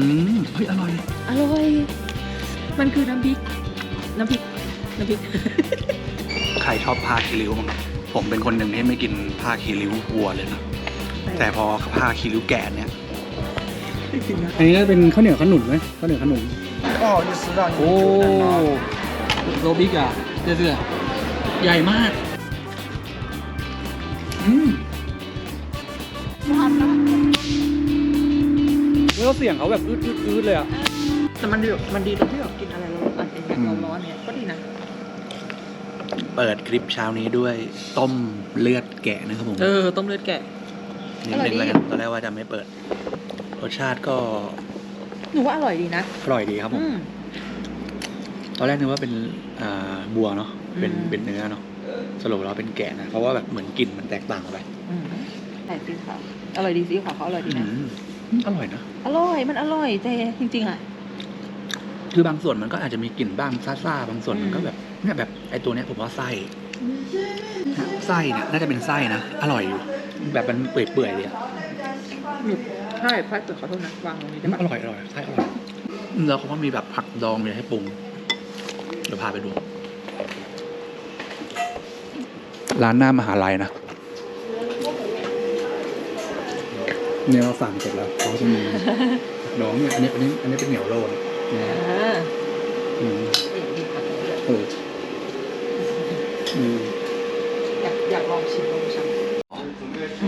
อืมเฮ้ยอร่อย อร่อย มันคือน้ำพริก น้ำพริก น้ำพริก ใครชอบผ้าคีริ้วมั้งผมเป็นคนหนึ่งที่ไม่กินผ้าคีริ้ววัวเลยนะ แต่พอผ้าคีริ้วแก่เนี่ย อันนี้ก็เป็นข้าวเหนียวขนุนไหมข้าวเหนียวขนุนก็จะซื้อร้โอ้โรบิกอะเสื้อใหญ่มาก อืม แล้วเสียงเขาแบบอืดอืดอืดเลยอะแต่มันดีมันดีตรงที่แบบกินอะไรร้อนๆอย่างเงี้ยร้อนๆเนี่ยก็ดีนะ เปิดคลิปเช้านี้ด้วยต้มเลือดแกะนะครับผมเออต้มเลือดแกะนิดอร่อยนึงดีแล้วกันตอนแรกว่าจะไม่เปิด รสชาติก็หนูว่าอร่อยดีนะอร่อยดีครับผมอืมตอนแรกนึกว่าเป็นอ่าบัวเนาะเป็นอืมเป็นเนื้อเนาะสรุปแล้วเป็นแกะนะเพราะว่าแบบเหมือนกลิ่นมันแตกต่างกันไปอืมใส่ซีอิ๊วขาวอร่อยดีซีอิ๊วขาวเขาอร่อยดีนะ อืมอร่อยนะ อร่อย มันอร่อยเจจริง ๆ อะ คือบางส่วนมันก็อาจจะมีกลิ่นบ้างซ่าๆบางส่วนมันก็อืมแบบเนี่ยแบบไอตัวเนี้ยผมว่าไส้ไส้เนี่ยน่าจะเป็นไส้นะ อร่อยอยู่ แบบมันเปื่อยๆเลยอะใช่พลาสติกขอโทษนะวางตรงนี้ได้ปะอร่อยอร่อยไส้อร่อยแล้วเขาก็มีแบบผักดองมีอะไรให้ปรุงเดี๋ยวพาไปดู ร้านหน้ามหาลัยนะ เนี่ยเราสั่งเสร็จแล้วเขาจะมีน้องเนี่ยอันนี้อันนี้อันนี้เป็นเหนียวโรนเนี่ยอ่าอืมนี่นี่ผักเลยเอออืมอยากอยากลองชิมลองชิม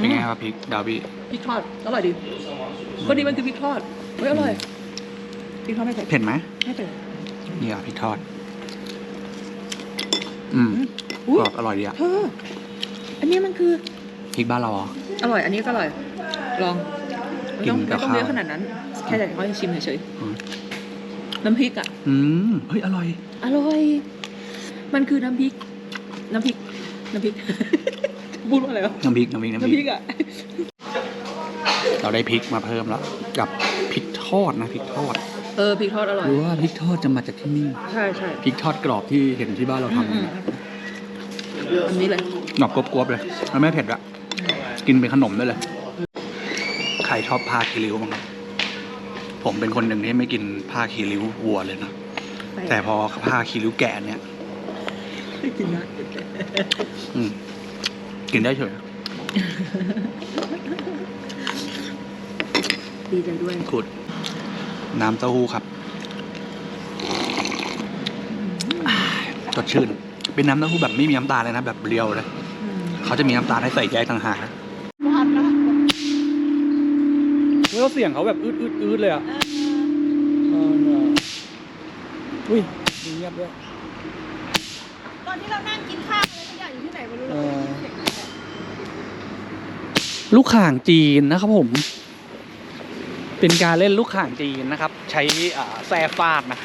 เป็นไงครับพริกดาบี้พริกทอดอร่อยดีพอดีมันคือพริกทอดเฮ้ยอร่อยพริกทอดไม่เผ็ดเผ็ดไหมไม่เผ็ดนี่อะพริกทอด อืมอุ๊ยกรอบอร่อยดีอะเธออันนี้มันคือพริกบ้านเราอะอร่อย อันนี้ก็อร่อย ลองไม่กินต้องกับไม่ต้องเยอะข้าว ขนาดนั้น แค่อยากให้เขาชิมเฉยอืมๆ น้ำพริกอะ อืมเฮ้ยอร่อย อร่อย มันคือน้ำพริก น้ำพริก น้ำพริก พูดว่าอะไรวะ น้ำพริกน้ำพริกน้ำน้ำพพริริกกอะ เราได้พริกมาเพิ่มแล้วกับพริกทอดนะพริกทอดเออพริกทอดอร่อย รู้ว่าพริกทอดจะมาจากที่นี่ใช่ใช่พริกทอดกรอบที่เห็นที่บ้านเราอืมทำอืมอันนี้เลย หนอบกรอบๆเลยแล้วไม่เผ็ดอะกินเป็นขนมได้เลยใคร ชอบผ้าคีริ้วบ้างครับผมเป็นคนหนึ่งที่ไม่กินผ้าคีริ้ววัวเลยนะ แต่พอผ้าคีริ้วแกะเนี่ยกินนะอืมกินได้เฉยดีใจด้วยขุด น้ำเต้าหู้ครับสดชื่น เป็นน้ำเต้าหู้แบบไม่มีน้ำตาลเลยนะ แบบเรียวเลยอืมเขาจะมีน้ำตาลให้ใส่แยกต่างหากนะ แล้วเสียงเขาแบบอืดอืดอืดเลยอะเออเนี่ยอุ้ยมีเงียบด้วยตอนที่เรานั่งกินข้าวอะไรสักอย่างอยู่ที่ไหนไม่รู้เอเราอเสียงลูกข่างจีนนะครับผม เป็นการเล่นลูกข่างจีนนะครับ ใช้อ่าแซ่ฟาดนะ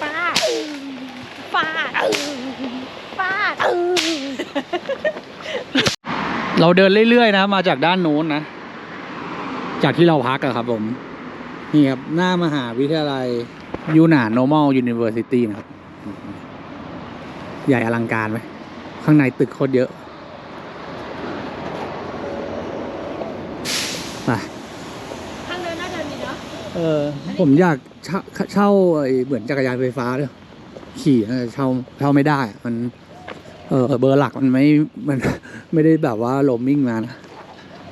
ฟาดฟาดฟาดเราเดินเรื่อยๆนะ มาจากด้านโน้นนะ จากที่เราพักอะครับผม นี่ครับ หน้ามหาวิทยาลัยยูนาน normal university นะครับ ใหญ่อลังการไหม ข้างในตึกโคตรเยอะไปทางเดินน่าเดินดีเนาะเออ ผมอยากเช่าเช่าไอ้เหมือนจักรยานไฟฟ้าเลยขี่นะเช่าเช่าไม่ได้อะมัน เออเบอร์หลักมันไม่มันไม่ได้แบบว่าโรมมิ่งมานะ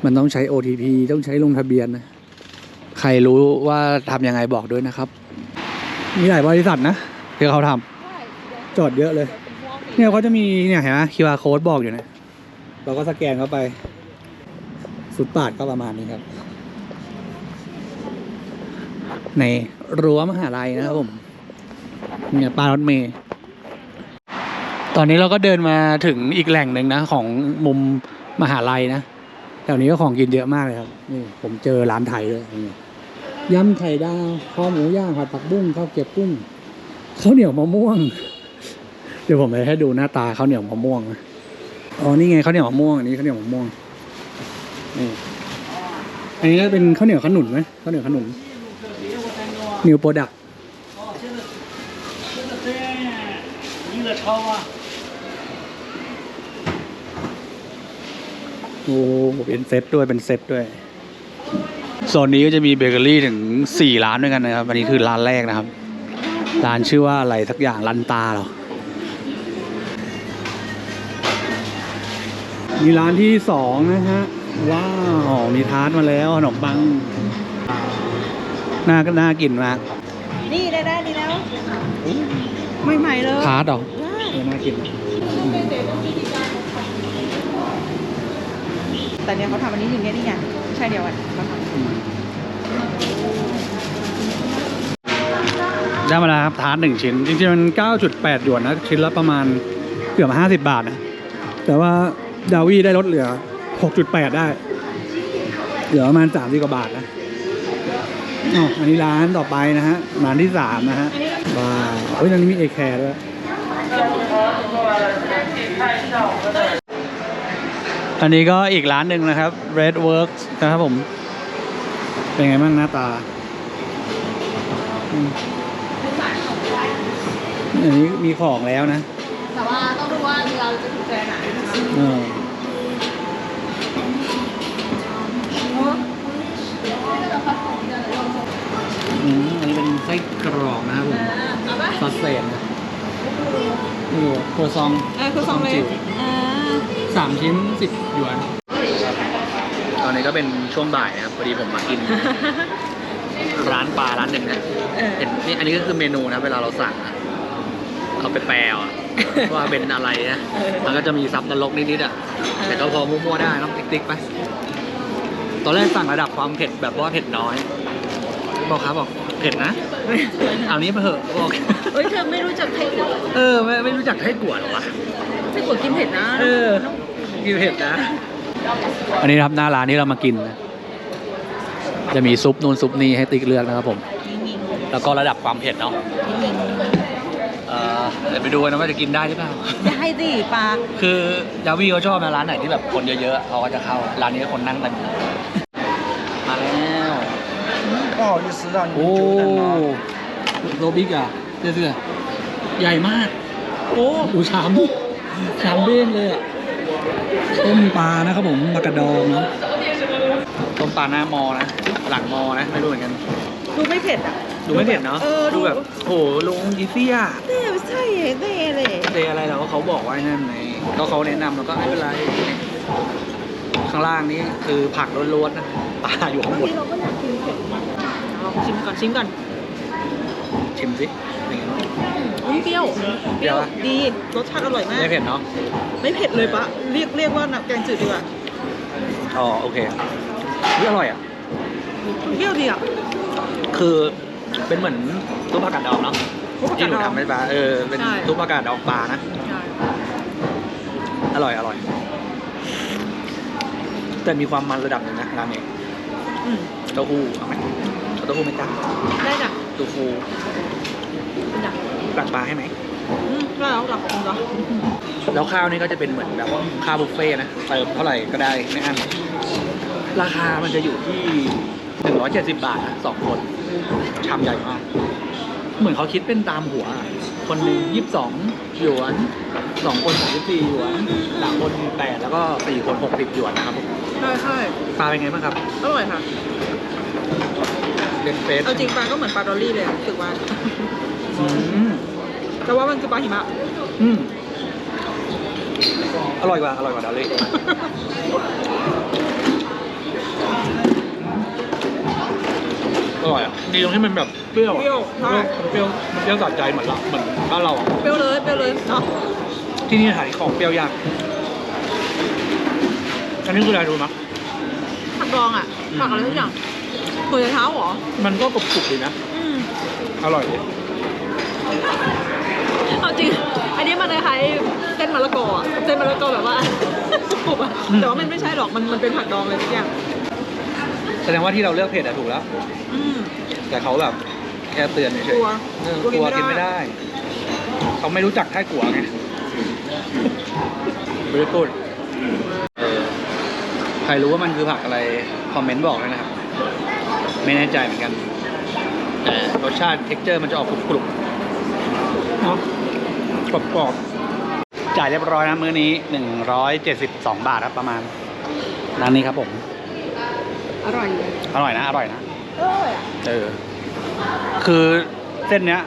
มันต้องใช้ OTP ต้องใช้ลงทะเบียนนะใครรู้ว่าทำยังไงบอกด้วยนะครับ มีหลายบริษัทนะที่เขาทำจอดเยอะเลย เนี่ยเขาจะมีเนี่ยเห็นไหม QR code บอกอยู่นะ เราก็สแกนเข้าไป สุดปาดก็ประมาณนี้ครับ ในรั้วมหาลัยนะครับผม เนี่ยปลารถเมย์ตอนนี้เราก็เดินมาถึงอีกแหล่งหนึ่งนะ ของมุมมหาลัยนะ แถวนี้ก็ของกินเยอะมากเลยครับนี่ผมเจอร้านไทยด้วยยำไข่ดาวคอหมูย่างผัดผักบุ้งข้าวเกี๊ยวกุ้งข้าวเหนียวมะม่วง เดี๋ยวผมจะให้ดูหน้าตาข้าวเหนียวมะม่วงนะอ๋อนี่ไงข้าวเหนียวมะม่วงอันนี้ข้าวเหนียวมะม่วงนี่อันนี้เป็นข้าวเหนียวขนุนไหมข้าวเหนียวขนุนนิวโปรดัก โอ้เป็นเซตด้วยเป็นเซตด้วยโซนนี้ก็จะมีเบเกอรี่ถึง 4 ร้านด้วยกันนะครับอันนี้คือร้านแรกนะครับ ร้านชื่อว่าอะไรสักอย่างลันตาเหรอมีร้านที่สองนะฮะ ว้าว มีทาร์ตมาแล้วขนมปังน่าน่ากินมาก นี่ได้ได้ดีแล้ว ใหม่ๆเลย ทาร์ตเหรอได้เออน่ากิน แต่เนี่ยเขาทำอันนี้อย่างเงี้ยนี่ไงไม่ใช่เดียวกันเขาทำได้มาแล้วครับทาร์ตหนึ่งชิ้น จริงๆมัน 9.8 หยวนนะชิ้นละประมาณเกือบ 50 บาทนะ แต่ว่าดาวี่ได้ลดเหลือ 6.8 ได้ เหลือประมาณ30กว่าบาทนะอ๋ออันนี้ร้านต่อไปนะฮะร้านที่3นะฮะว้าวเฮ้ยร้านนี้มีเอแคร์ด้วย อันนี้ก็อีกร้านหนึ่งนะครับ Red Works นะครับผม เป็นไงบ้างหน้าตาอืมอันนี้มีของแล้วนะ แต่ว่าต้องดูว่าเราจะถูกใจไหนนะคะเอออืมอันนี้เป็นไส้กรอกนะครับผมซอสเซนนะเออครัวซองเออคือสองเลยจิ๋วอ่า สามชิ้นสิบหยวน ตอนนี้ก็เป็นช่วงบ่ายนะครับพอดีผมมากิน ร้านปลาร้านหนึ่งนะเออ เห็นนี่อันนี้ก็คือเมนูนะเวลาเราสั่งอะเอาไปแปลอะว่าเป็นอะไรนะเออ มันก็จะมีซับนรกนิดๆอะแต่ก็พอมั่วๆได้ต้องติ๊กๆไปตอนแรกสั่งระดับความเผ็ดแบบว่าเผ็ดน้อยบอกครับบอกเผ็ดนะเอานี้ไปเถอะบอก เอ้ยเธอไม่รู้จักไทยกัวเออไม่ไม่รู้จักให้กวดหรอวะ ไทยกัวกินเผ็ดนะ เออกินเผ็ดนะ อันนี้นะครับหน้าร้านที่เรามากินนะจะมีซุปนูนซุปนี้ให้ติ๊กเลือกนะครับผม ยิง แล้วก็ระดับความเผ็ดเนาะ ยิง เออเดี๋ยวไปดูกันนะว่าจะกินได้หรือเปล่า ได้สิปลา คือดาวี่เขาชอบนะร้านไหนที่แบบคนเยอะๆเขาก็จะเข้า ร้านนี้คนนั่งเต็มมาแล้ว 不好意思让你 โอ้ 们久等了。 โรบิกอะเสื้อใหญ่มาก โอ้ ดูชาม ชามเบ้งเลยอะต้มปลานะครับผมปลากระดองเนาะต้มปลาหน้ามอนะหลังมอนะไม่รู้เหมือนกัน ดูไม่เผ็ดอะ ดูไม่เผ็ดเนาะเออดูดูแบบโอ้โหลุงอีซี่อะเต้ไม่ใช่เต้เลย เดอะไรเราก็เขาบอกไว้นั่นไงก็เขาแนะนำแล้วก็ไม่เป็นไรข้างล่างนี้คือผักล้วนๆนะปลาอยู่ข้างบนเราก็อยากกินเผ็ดลองชิมก่อนชิมก่อน ชิมสิเป็นไงบ้างอุ้ยเปรี้ยวเปรี้ยวปะดีรสชาติอร่อยมากไม่เผ็ดเนาะไม่เผ็ดเลยปะเรียกเรียกว่าน้ำแกงจืดดีกว่าอ๋อโอเคนี่อร่อยอะเปรี้ยวดีอะคือเป็นเหมือนซุปผักกาดดองเนาะพวกผักที่กาหดนูดองทำให้ปลาเออเป็นใช่ซุปผักกาดดองปลานะใช่อร่อยอร่อย แต่มีความมันระดับหนึ่งนะร้านนี้อืมเต้าหู้เอาไหมเอาเต้าหู้ไหมจ๊ะได้จ้ะ เต้าหู้จ้ะตักปลาให้ไหมอืมได้แล้วจ้ะขอบคุณจ้ะแล้วข้าวนี่ก็จะเป็นเหมือนแบบข้าวบุฟเฟ่ต์นะเติมเท่าไหร่ก็ได้ไม่อั้นราคามันจะอยู่ที่หนึ่งร้อยเจ็ดสิบบาทนะสองคนชามใหญ่มากเหมือนเขาคิดเป็นตามหัวอะคนหนึ่งยี่สิบสองหยวนสองคนสามสิบสี่หยวนสามคนแปดแล้วก็สี่คนหกสิบหยวนนะครับผมใช่ใช่ปลาเป็นไงบ้างครับ อร่อยค่ะ เล่นเฟสเอาจริงปลาก็เหมือนปลาดอลลี่เลยอะรู้สึกว่า อืมแต่ว่ามันคือปลาหิมะ อืมอร่อยกว่า อร่อยกว่าดอลลี่อร่อยอะดีตรงที่มันแบบเปรี้ยวอะเปรี้ยวใช่เปรี้ยวมันเปรี้ยวสะใจเหมือนเราเหมือนบ้านเราอะเปรี้ยวเลยเปรี้ยวเลยเนาะที่นี่ขายของเปรี้ยวยากอันนี้คืออะไรรู้มั้ยผักดองอะผักอะไรทุกอย่าง หัวใจเท้าเหรอ มันก็กรุบๆดีนะ อืมอร่อยดีเอาจริง อันนี้มันคล้ายๆเส้นมะละกออะเส้นมะละกอแบบว่า กรุบอะ แต่ว่ามันไม่ใช่หรอก มันมันเป็นผักดองเลยทุกอย่าง แสดงว่าที่เราเลือกเผ็ดอะถูกแล้ว อืม แต่เขาแบบแค่เตือนเฉยกลัวๆเออกกลัลัววกิกินนไม่ไม่ได้ ได้ เขาไม่รู้จักไทยกัวไงไม่ได้พูดเออใครรู้ว่ามันคือผักอะไร คอมเมนต์บอกด้วยนะครับ ไม่แน่ใจเหมือนกัน แต่รสชาติเท็กเจอร์มันจะออกกรุบๆเนาะกรอบๆจ่ายเรียบร้อยนะมื้อนี้หนึ่งร้อยเจ็ดสิบสองบาทครับประมาณร้านนี้ครับผม อร่อยอยู่อร่อยนะ อร่อยนะอร่อยอะเออ คือเส้นเนี้ย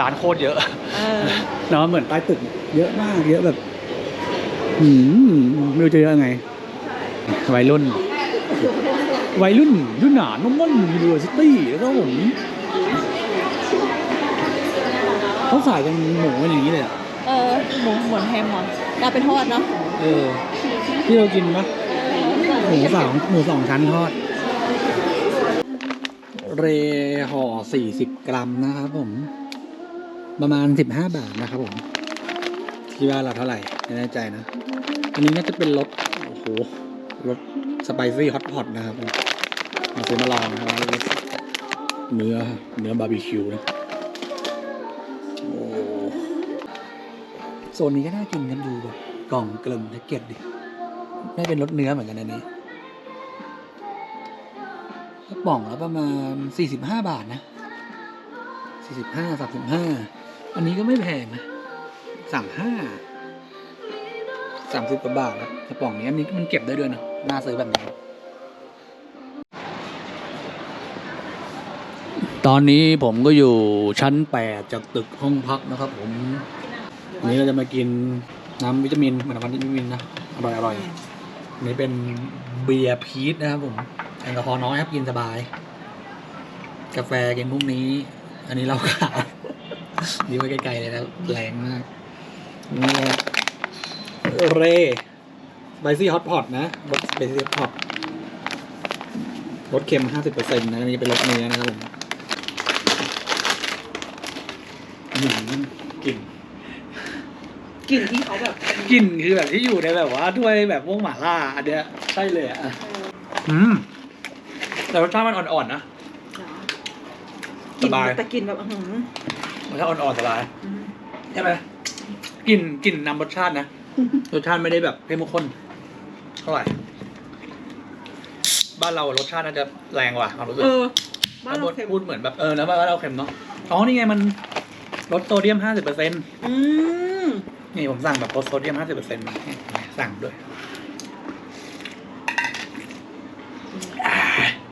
ร้านโคตรเยอะ เออเนาะเหมือนใต้ตึกเนี่ยเยอะมากเยอะแบบหืมไม่รู้จะเยอะไงวัยรุ่น วัยรุ่นรุ่นหนานนุ่มมันยูนิเวอร์ซิตี้แล้วก็ผมเขาขายกันหมูกันอย่างนี้เลยอะเออหมูเหมือนแฮมเหรอเราไปทอดเนาะเออที่เรากินปะหมูสองหมูสองชั้นทอด เรห่อสี่สิบกรัมนะครับผม ประมาณสิบห้าบาทนะครับผมคิดว่าเราเท่าไหร่ไม่แน่ใจนะ อันนี้น่าจะเป็นรสโอ้โหรส สไปซี่ฮอตพอตนะครับมาซื้อมาลองนะครับเนื้อเนื้อบาร์บีคิวนะโอ้โซนนี้ก็น่ากินกันดูแบบกล่องเกลิมแพ็กเกจดิไม่เป็นรสเนื้อเหมือนกันอันนี้กระป๋องละประมาณสี่สิบห้าบาทนะสี่สิบห้าสามสิบห้าอันนี้ก็ไม่แพงนะสามห้าสามสิบกว่าบาทแล้วกระป๋องนี้อันนี้มันเก็บได้ด้วยนะ น่าซื้อแบบนี้ ตอนนี้ผมก็อยู่ชั้นแปดจากตึกห้องพักนะครับผมวันนี้เราจะมากินน้ำวิตามินเหมือนวันวิตามินนะอร่อยอร่อยนนี้เป็นเบียร์พีชนะครับผมแอลกอฮอล์น้อยครับกินสบาย กาแฟกินพรุ่งนี้ อันนี้เราขาวดีไว้ไกลๆเลยนะแรงมากนี่เรส ไปซี่ฮอตพอตนะรสสไปซี่ฮอตพอตรสเค็ม50%นะอันนี้เป็นรสเนื้อนะครับผมอืมกลิ่นกลิ่นที่เขาแบบกลิ่นคือแบบที่อยู่ในแบบว่าถ้วยแบบพวกหม่าล่าอันเนี้ยใช่เลยอะอืมแต่รสชาติมันอ่อนๆนะกลิ่นสบายแต่กลิ่นแบบอื้อหือรสชาติอ่อนๆสบายอืม ใช่ไหมกลิ่นกลิ่นนำรสชาตินะ รสชาติไม่ได้แบบเข้มข้นเท่าไหร่ บ้านเรารสชาติน่าจะแรงกว่าความรู้สึกเออบ้านเราเค็มพูดเหมือนแบบเออแล้วบ้านเราเค็มเนาะอ๋อนี่ไงมันลดโซเดียมห้าสิบเปอร์เซ็นต์อืมนี่ผมสั่งแบบลดโซเดียมห้าสิบเปอร์เซ็นต์มาสั่งด้วยอ่า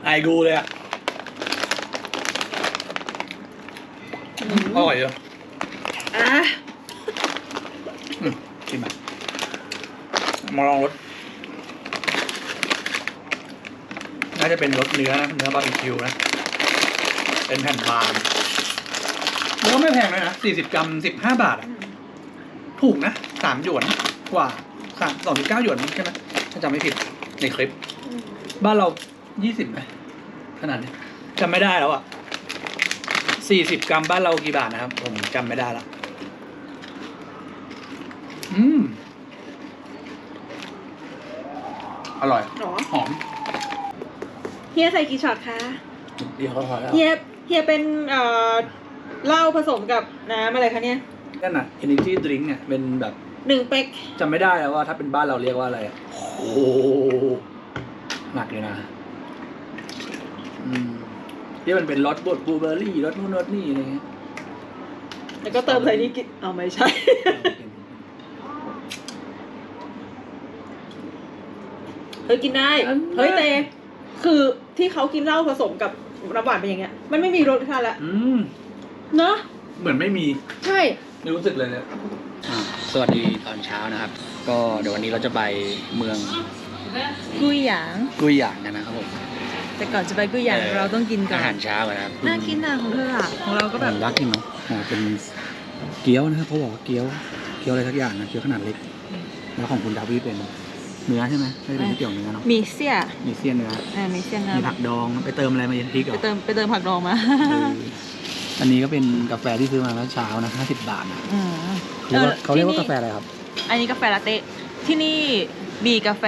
ไอกูเลยอะอร่อยเลย อะ ชิมอะ มาลองรสน่าจะเป็นรสเนื้อนะเนื้อบาร์บีคิวนะเป็นแผ่นบางแล้วก็ไม่แพงเลยนะสี่สิบกรัมสิบห้าบาทอะถูกนะสามหยวนกว่าสามสองจุดเก้าหยวนใช่ไหมถ้าจำไม่ผิดในคลิป บ้านเรายี่สิบไหมขนาดนี้จำไม่ได้แล้วอะสี่สิบกรัมบ้านเรากี่บาทนะครับ ผมจำไม่ได้ละอืม อร่อย หรอหอมเฮียใส่กี่ช็อตคะเดียวก็พอแล้วเฮียเฮียเป็นเอ่อเหล้าผสมกับน้ำอะไรคะเนี่ยนั่นน่ะ energy drink เนี่ยเป็นแบบหนึ่งเป๊กจำไม่ได้แล้วว่าถ้าเป็นบ้านเราเรียกว่าอะไรอะโอ้โหหนักเลยนะอืมที่มันเป็นรสบดบลูเบอร์รี่รสนู่นรสนี่อะไรเงี้ยแล้วก็เติมใส่นี่กินเอาไม่ใช่ เฮ้ยกินได้อันนั้นเฮ้ยเตคือที่เขากินเหล้าผสมกับน้ำหวานเป็นอย่างเงี้ย มันไม่มีรสชาติละอืมเนอะเหมือนไม่มี ใช่ไม่รู้สึกเลยเนี่ยสวัสดีตอนเช้านะครับ ก็เดี๋ยววันนี้เราจะไปเมืองกุยหยาง กุยหยางกันนะครับผมแต่ก่อนจะไปกุยหยางเออเราต้องกินก่ออานหารเช้ากันนะครับน่ากินนะของเธออะของเราก็แบบรักจริงเนาะอ่าเป็นเกี๊ยวนะครับเขาบอกว่าเกี๊ยวเกี๊ยวอะไรสักอย่างนะเกี๊ยวขนาดเล็ก แล้วของคุณดาวี่เป็น เนื้อใช่ไหมไม่ได้เป็นก๋วยเตี๋ยวเนื้อเนาะมีเสี้ยมีเสี้ยนเนื้ออ่ามีเสี้ยงามีผักดองไปเติมอะไรมาเย็นพริกเหรไปอเติมไปเติมผักดองมาเอออันนี้ก็เป็นกาแฟที่ซื้อมาเมื่อเช้านะ50บาทนะอืมเรียกว่าออเขาเรียกว่าที่กาแฟอะไรครับ อันนี้กาแฟลาเต้ที่นี่มีกาแฟ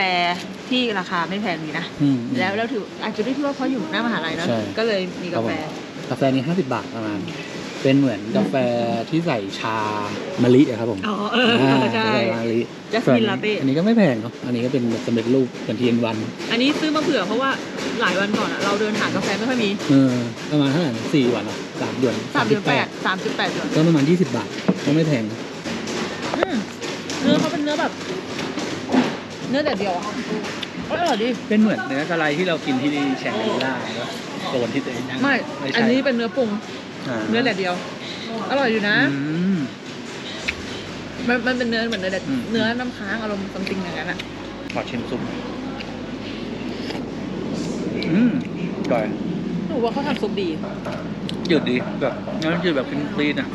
ที่ราคาไม่แพงดีนะ อืม แล้วแล้วถืออาจจะด้วยที่ว่าเขาอยู่หน้ามหาลัยเนอะใช่ก็เลยมีกาแฟ กาแฟนี้50บาทประมาณ เป็นเหมือนกาแฟที่ใส่ชามะลิอะครับผมอ๋อเอออ่าใช่ใส่มะลิ Jasmine latte อันนี้ก็ไม่แพงเนาะอันนี้ก็เป็นสำเร็จรูปเป็นทีนวัน อันนี้ซื้อมาเผื่อเพราะว่าหลายวันก่อนอะเราเดินหากาแฟไม่ค่อยมีเออประมาณเท่าไหร่นะสี่หยวนเหรอสามหยวนสามเดือนแปดสามจุดแปดเดือนก็ประมาณยี่สิบบาทก็ไม่แพงนะอืมเนื้อเขาเป็นเนื้อแบบ เนื้อแต่เดียวอะออร่อยดิเป็นเหมือนเนื้อสไลด์ที่เรากินที่แชงกรีล่าแล้วโซนที่ตัวเองนั่งไม่ไม่ อันใช่นี้เป็นเนื้อปรุงา เนื้อแดดเดียว อร่อยอยู่นะอืมมันมันเป็นเนื้อเหมือนเนื้อแดดอืม เนื้อน้ำค้างอารมณ์ซัมติงอย่างนั้นอะขอชิมซุปอืมอร่อยหนูว่าเขาทำซุปดี จืดดีแบบงั้นจืดแบบคลีนๆอะ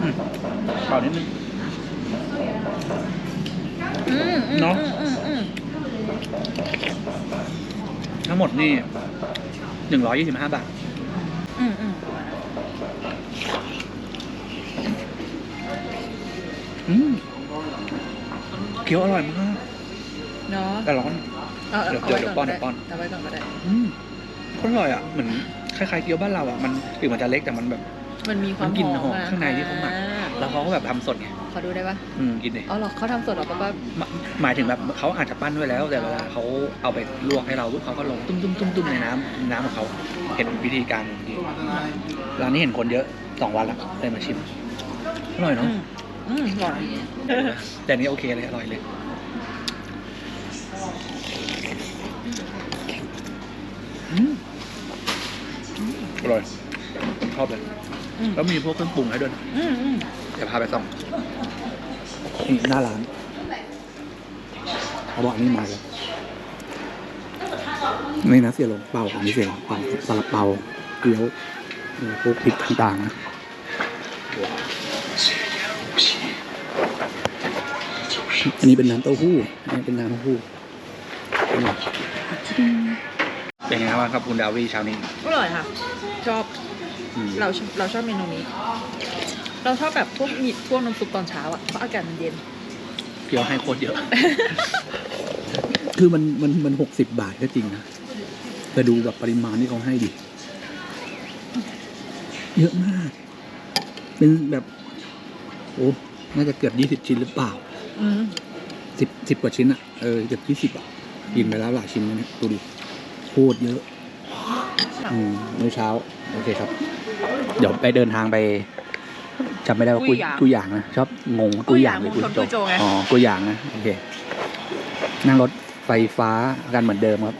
อืมเปล่านิดนึง อืมอืมเนอะอืมอืมอืมทั้งหมดนี่หนึ่งร้อยยี่สิบห้าบาท อืมอืม อืมเคี้ยวอร่อยมากเนาะแต่ร้อน เอาเอาเดี๋ยวเอาไว้เดี๋ยวก่อนเดี๋ยวป้อน เอาไว้ก่อนก็ได้ อืมโคตรอร่อยอะเหมือนคล้ายๆเกี๊ยวบ้านเราอะมันถึงมันจะเล็กแต่มันแบบ มันมีความมันกลิ่นหอมะข้างในที่เขาหมัก อ่แล้วเขาก็แบบทำสดไงขอดูได้ปะอืมกินดิอ๋อเหรอเขาทำสดเหรอป้าป้า หมหมายถึงแบบเขาอาจจะปั้นไว้แล้ว แต่เวลาเขาเอาไปลวกให้เราปุ๊บเขาก็ลงตุ้มตุ้มตุ้มตุ้มในน้ำน้ำของเขาเห็นวิธีการของที่ร้านนี้เห็นคนเยอะสองวันละเลยมาชิมอร่อยอืเนาะม อืมอร่อยแต่อันนี้โอเคเลย อร่อยเลย อืมอร่อยชอบเลยอืมแล้วมีพวกเครื่องปรุงให้ด้วยนะอืมอืมเดี๋ยวพาไปส่องนี่หน้าร้านเขาบอกนี่มาเลยนี่นะเสียหลงเป่าอันนี้เสียหลงเป่าซาลาเปาเกี๊ยวเนี่ยพวกพริกต่างๆนะ อันนี้เป็นน้ำเต้าหู้ อันนี้เป็นน้ำเต้าหู้ เป็นไงบ้างครับคุณดาวีเช้านี้ อร่อยค่ะ ชอบอืมเราชอบเราชอบเมนูนี้ เราชอบแบบพวกมีพวกน้ำซุปตอนเช้าอะ เพราะอากาศมันเย็น เกี๊ยวให้โคตรเยอะ คือมันมันมันหกสิบบาทก็จริงนะ แต่ดูแบบปริมาณที่เขาให้ดิ เยอะมาก เป็นแบบโอ้น่าจะเกือบยี่สิบชิ้นหรือเปล่าอืมสิบสิบกว่าชิ้นอะเออเกือบยี่สิบอะกินไปแล้วหลายชิ้นนะเนี่ยดูดิโคตรเยอะอืมมื้อเช้า โอเคครับ เดี๋ยวไปเดินทางไปจำไม่ได้ว่ากุยกุยหยางนะชอบงงกุยหยางหรือกุยกุยโจไงอ๋อกุยหยางนะโอเคนั่งรถไฟฟ้ากันเหมือนเดิมครับ